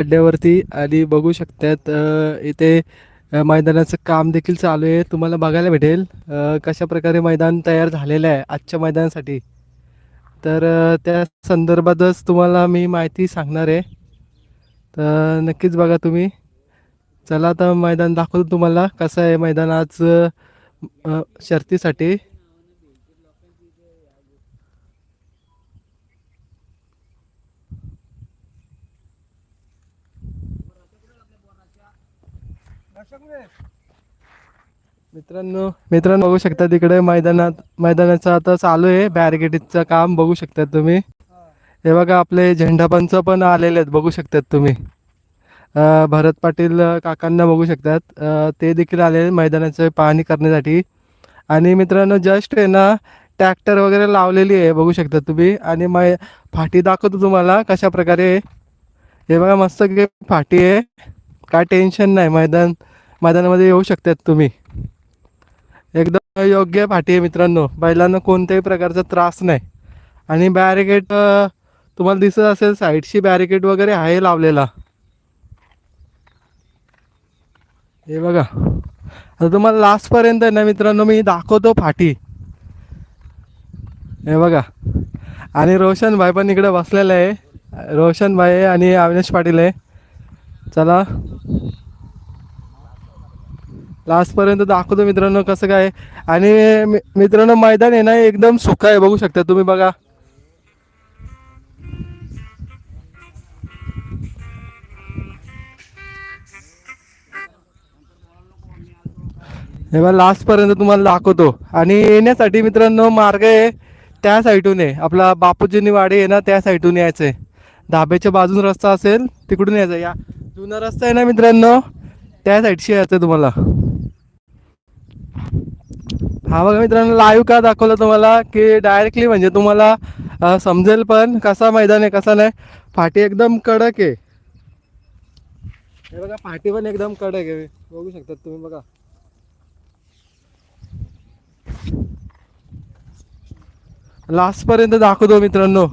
खड्ड्यावरती आणि बघू शकतात इथे मैदानाचं काम देखील चालू आहे. तुम्हाला बघायला भेटेल कशा प्रकारे मैदान तयार झालेलं आहे आजच्या मैदानासाठी. तर त्या संदर्भातच तुम्हाला मी माहिती सांगणार आहे. तर नक्कीच बघा तुम्ही. चला आता मैदान दाखवतो तुम्हाला कसं आहे मैदान आज शर्तीसाठी. मित्रांनो मित्रांनो बघू शकता तिकडे मैदानात मैदानाचं आता चालू आहे. बॅरिगेटिंगचं काम बघू शकता तुम्ही. हे बघा आपले झेंडापंच पण आलेले आहेत बघू शकतात तुम्ही. भरत पाटील काकांना बघू शकतात. ते देखील आले आहेत मैदानाचं पाहणी करण्यासाठी. आणि मित्रांनो जस्ट आहे ना ट्रॅक्टर वगैरे लावलेली आहे बघू शकता तुम्ही. आणि मै फाटी दाखवतो तुम्हाला कशा प्रकारे हे बघा मस्त फाटी आहे. काय टेन्शन नाही मैदान मैदानामध्ये येऊ शकतात तुम्ही. एकदम योग्य फाटी आहे मित्रांनो. बैलांना कोणत्याही प्रकारचा त्रास नाही. आणि बॅरिकेड तुम्हाला दिसत असेल साईडशी बॅरिकेड वगैरे आहे लावलेला. हे बघा. आता तुम्हाला लास्टपर्यंत आहे ना मित्रांनो मी दाखवतो फाटी हे बघा. आणि रोशन भाई पण इकडे बसलेला आहे. रोशन भाई आणि अविनाश पाटील आहे. चला. लास्टपर्यंत दाखवतो मित्रांनो कसं काय. आणि मि- मित्रांनो मैदान आहे ना एकदम सुका आहे. बघू शकता तुम्ही बघा. हे बघा लास्टपर्यंत तुम्हाला दाखवतो. आणि येण्यासाठी मित्रांनो मार्ग आहे त्या साईडून आहे. आपला बापूजीनी वाडी आहे ना त्या साईडून यायचं आहे. धाब्याच्या बाजून रस्ता असेल तिकडून यायचं या जुना रस्ता आहे ना मित्रांनो त्या साईडशी यायचं आहे तुम्हाला. हा बघा मित्रांनो लाईव्ह का दाखवलं तुम्हाला की डायरेक्टली म्हणजे तुम्हाला समजेल पण कसा मैदान आहे कसा नाही. फाटी एकदम कडक आहे. हे बघा फाटी पण एकदम कडक आहे. बघू शकतात तुम्ही बघा. लास्ट पर्यंत दाखवतो मित्रांनो.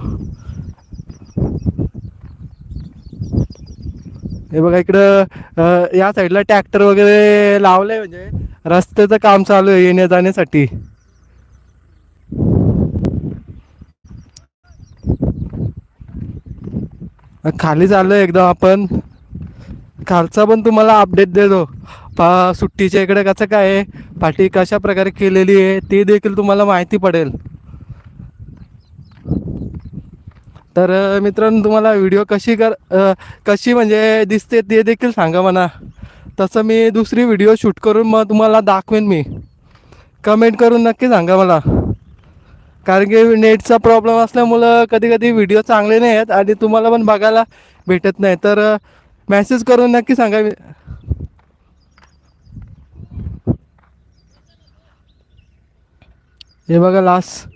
हे बघा इकडं या साईडला ट्रॅक्टर वगैरे लावलंय म्हणजे. रस्त्याचं काम चालू आहे येण्या जाण्यासाठी. खाली चाललोय एकदम आपण. खालचा पण तुम्हाला अपडेट देतो. पा सुट्टीच्या इकडे कसं काय आहे? पाठी कशा प्रकारे केलेली आहे ते देखील तुम्हाला माहिती पडेल. तर मित्रांनो तुम्हाला व्हिडिओ कशी कर कशी म्हणजे दिसते ते देखील सांगा म्हणा. तसं मी दुसरी व्हिडिओ शूट करून मग तुम्हाला दाखवेन मी. कमेंट करून नक्की सांगा मला. कारण की नेटचा प्रॉब्लेम असल्यामुळं कधी कधी व्हिडिओ चांगले नाही आहेत आणि तुम्हाला पण बघायला भेटत नाही. तर मेसेज करून नक्की सांगा हे बघा लास्ट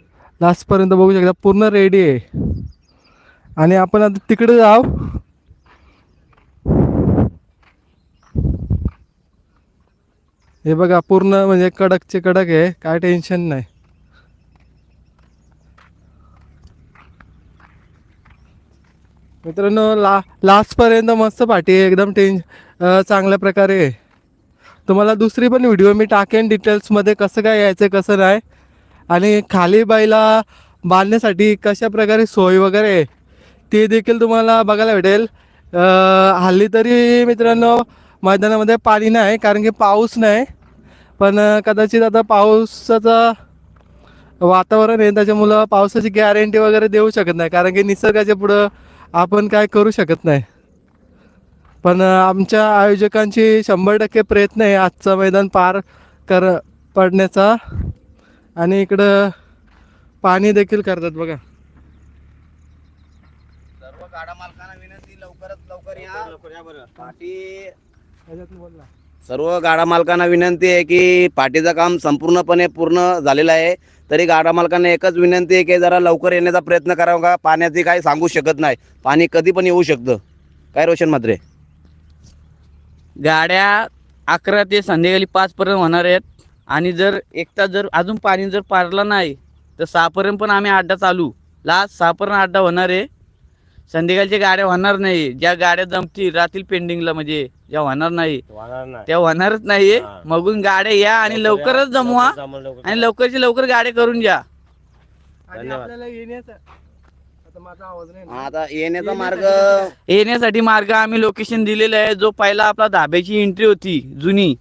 लास्टपर्यंत बघू शकता. पूर्ण रेडी आहे. आणि आपण आता तिकडे जाऊ. हे बघा पूर्ण म्हणजे कडकचे कडक आहे. काय टेन्शन नाही. मित्रांनो ला लास्टपर्यंत मस्त पाठी आहे. एकदम टेन चांगल्या प्रकारे आहे. तुम्हाला दुसरी पण व्हिडिओ मी टाकेन डिटेल्समध्ये कसं काय यायचं कसं नाही. आणि खाली बाईला बांधण्यासाठी कशा प्रकारे सोय वगैरे आहे. ते देखील तुम्हाला बघायला भेटेल. हल्ली तरी मित्रांनो मैदानामध्ये पाणी नाही कारण की पाऊस नाही. पण कदाचित आता पावसाचा वातावरण आहे त्याच्यामुळं पावसाची गॅरंटी वगैरे देऊ शकत नाही कारण की निसर्गाच्या पुढं आपण काय करू शकत नाही. पण आमच्या आयोजकांची शंभर टक्के प्रयत्न आहे आजचं मैदान पार कर पडण्याचा. आणि इकडं पाणी देखील करतात बघा. गाडा मालकांना विनंती लवकरात लवकर या. पाटी सर्व गाडा मालकांना विनंती आहे की पाटीचं काम संपूर्णपणे पूर्ण झालेलं आहे. तरी गाडा मालकांना एकच विनंती आहे की जरा लवकर येण्याचा प्रयत्न करावा का? पाण्याची काही सांगू शकत नाही. पाणी कधी पण येऊ शकतं. काय रोशन मात्रे गाड्या अकरा ते संध्याकाळी पाचपर्यंत होणार आहेत. आणि जर एक तास जर अजून पाणी जर पारलं नाही तर सहापर्यंत पण आम्ही अड्डा चालू. लास्ट सहापर्यंत अड्डा होणार आहे. संध्याकाळच्या गाड्या होणार नाही. ज्या गाड्या जमतील राहतील पेंडिंगला म्हणजे. ज्या होणार नाही. होणार नाही. त्या होणारच नाही हा. मगून गाड्या या आणि लवकरच जमवा. लवकर जमवा, लवकर आणि लवकरची लवकर गाड्या करून घ्या. आणि धन्यवाद. आपल्याला येण्याचं आता माझा आवाज नाही ना. आता येण्याचा मार्ग येण्यासाठी मार्ग आम्ही लोकेशन दिलेलं आहे. जो पहिला आपला धाब्याची एंट्री होती जुनी.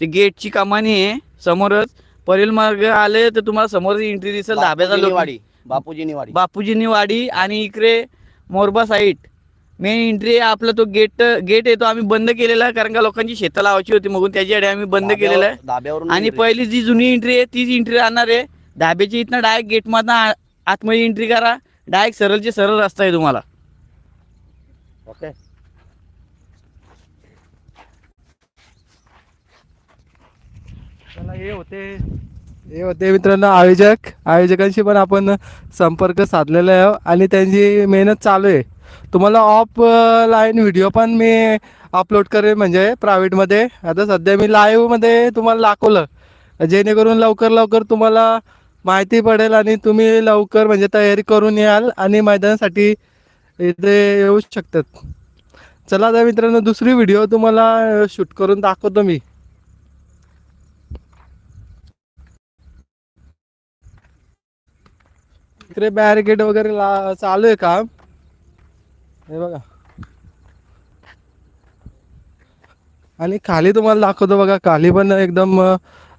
ते गेटची कमानी आहे समोरच. परेल मार्ग आले तर तुम्हाला समोर एंट्री दिसेल. धाब्याचा बापूजीनी लोक वाडी बापूजीनी वाडी बापूजींनी वाडी आणि इकडे मोरबा साईट मेन एंट्री आपला तो गेट गेट आहे तो आम्ही बंद केलेला आहे कारण का लोकांची शेतं लावायची होती मग त्याच्यासाठी आम्ही बंद केलेला आहे. आणि. पहिली जी जुनी एंट्री आहे तीच एंट्री राहणार आहे. धाब्याची इथनं डायरेक्ट गेटमधनं आ- आतमध्ये एंट्री करा. डायरेक्ट सरळचे सरळ रस्ता आहे तुम्हाला. ओके चला हे होते. हे होते मित्रांनो आयोजक. आयोजकांशी पण आपण संपर्क साधलेला आहे. आणि त्यांची मेहनत चालू आहे. तुम्हाला ऑफलाईन व्हिडिओ पण मी अपलोड करेन म्हणजे प्रायव्हेटमध्ये आता सध्या मी लाईव्हमध्ये तुम्हाला दाखवलं. जेणेकरून लवकर लवकर तुम्हाला माहिती पडेल आणि तुम्ही लवकर म्हणजे तयारी करून याल आणि मैदानासाठी इथे येऊ शकतात. चला आता मित्रांनो दुसरी व्हिडिओ तुम्हाला शूट करून दाखवतो मी. इकडे बॅरिकेड वगैरे ला चालू आहे काम. हे बघा. आणि खाली तुम्हाला दाखवतो बघा खाली पण एकदम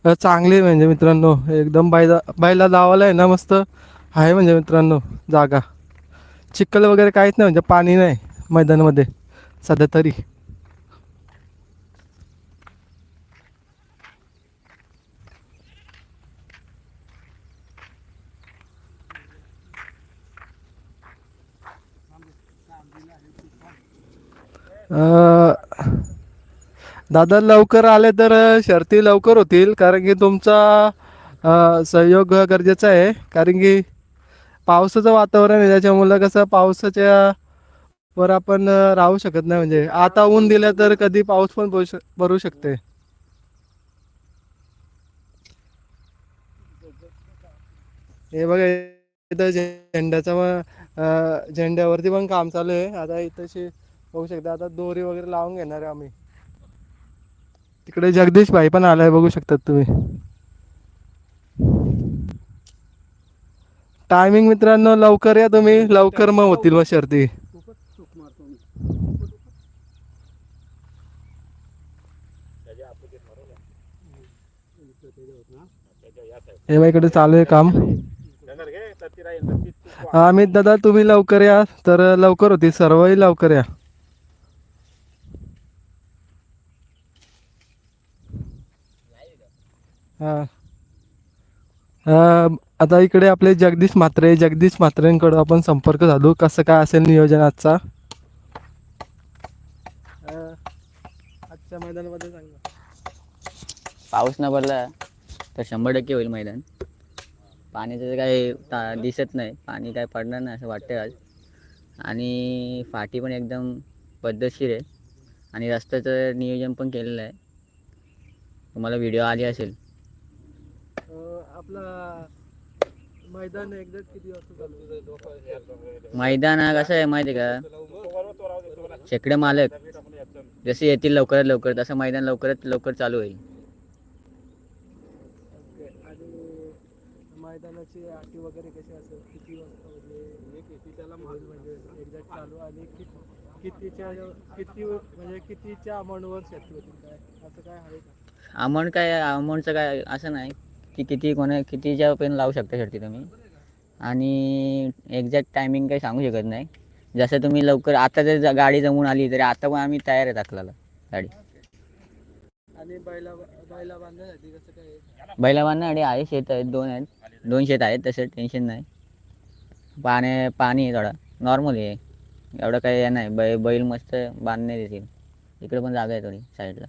चांगली आहे म्हणजे मित्रांनो. एकदम बायला बायला लावायला आहे ना मस्त. आहे म्हणजे मित्रांनो जागा. चिखल वगैरे काहीच नाही म्हणजे पाणी नाही मैदानामध्ये. सध्या तरी. दादा लवकर आले तर शर्ती लवकर होतील कारण की तुमचा सहयोग गरजेचा आहे. कारण की पावसाचं वातावरण आहे त्याच्यामुळं कसं पावसाच्या वर आपण राहू शकत नाही. म्हणजे आता ऊन दिलं तर कधी पाऊस पण भरू शक- शकते. हे बघा इथं झेंड्याचा झेंड्यावरती पण काम चालू आहे. आता इथं बघू शकता आता दोरी वगैरे लावून घेणार आहे आम्ही. तिकडे जगदीश भाई पण आलाय बघू शकतात तुम्ही. टायमिंग मित्रांनो लवकर या तुम्ही. लवकर मग होतील मग शर्ती. हे बघा इकडे चालू आहे काम. हा अमित दादा तुम्ही लवकर या. तर लवकर होती सर्वही लवकर या हा अं, आता इकडे आपले जगदीश म्हात्रे जगदीश म्हात्रेंकडं आपण संपर्क साधू कसं काय असेल नियोजन आजचा? आजच्या मैदानामध्ये सांगा पाऊस न पडला तर शंभर टक्के होईल मैदान. पाण्याचं काही ता दिसत नाही. पाणी काय पडणार नाही असं वाटतं आज. आणि फाटी पण एकदम पद्धतशीर आहे. आणि रस्त्याचं नियोजन पण केलेलं आहे. तुम्हाला व्हिडिओ आली असेल आपला मैदान एकदा किती वाजता मैदान हा कसं आहे माहिती का? शेकडे मालक जसे येतील लवकरात लवकर तसं मैदान लवकरात लवकर चालू होईल. मैदानाची अटी वगैरे कशी असेल? किती वाजता म्हणजे म्हणजे एक्झॅक्ट चालू आणि किती कितीच्या किती म्हणजे कितीच्या अमाऊंटवर शेती होतील काय? असं काय आहे का? अमाऊंट काय अमाऊंटचं काय असं नाही. की किती कोणा कितीच्या पण लावू शकता शर्ती तुम्ही? आणि एक्झॅक्ट टायमिंग काही सांगू शकत नाही. जसं तुम्ही लवकर आता जर गाडी जमून आली तरी आता पण आम्ही तयार आहे दाखलाला गाडी. आणि बैला बैला बांधण्यासाठी कसं काय? आहे? बैला बांधण्यासाठी आहे शेत आहेत दोन आहेत. दोन शेत आहेत तसं टेन्शन नाही. पाणी पाणी आहे थोडा. नॉर्मल आहे. एवढं काही हे नाही. बै बैल मस्त बांधण्यात येतील इकडे पण जागा आहे थोडी साईडला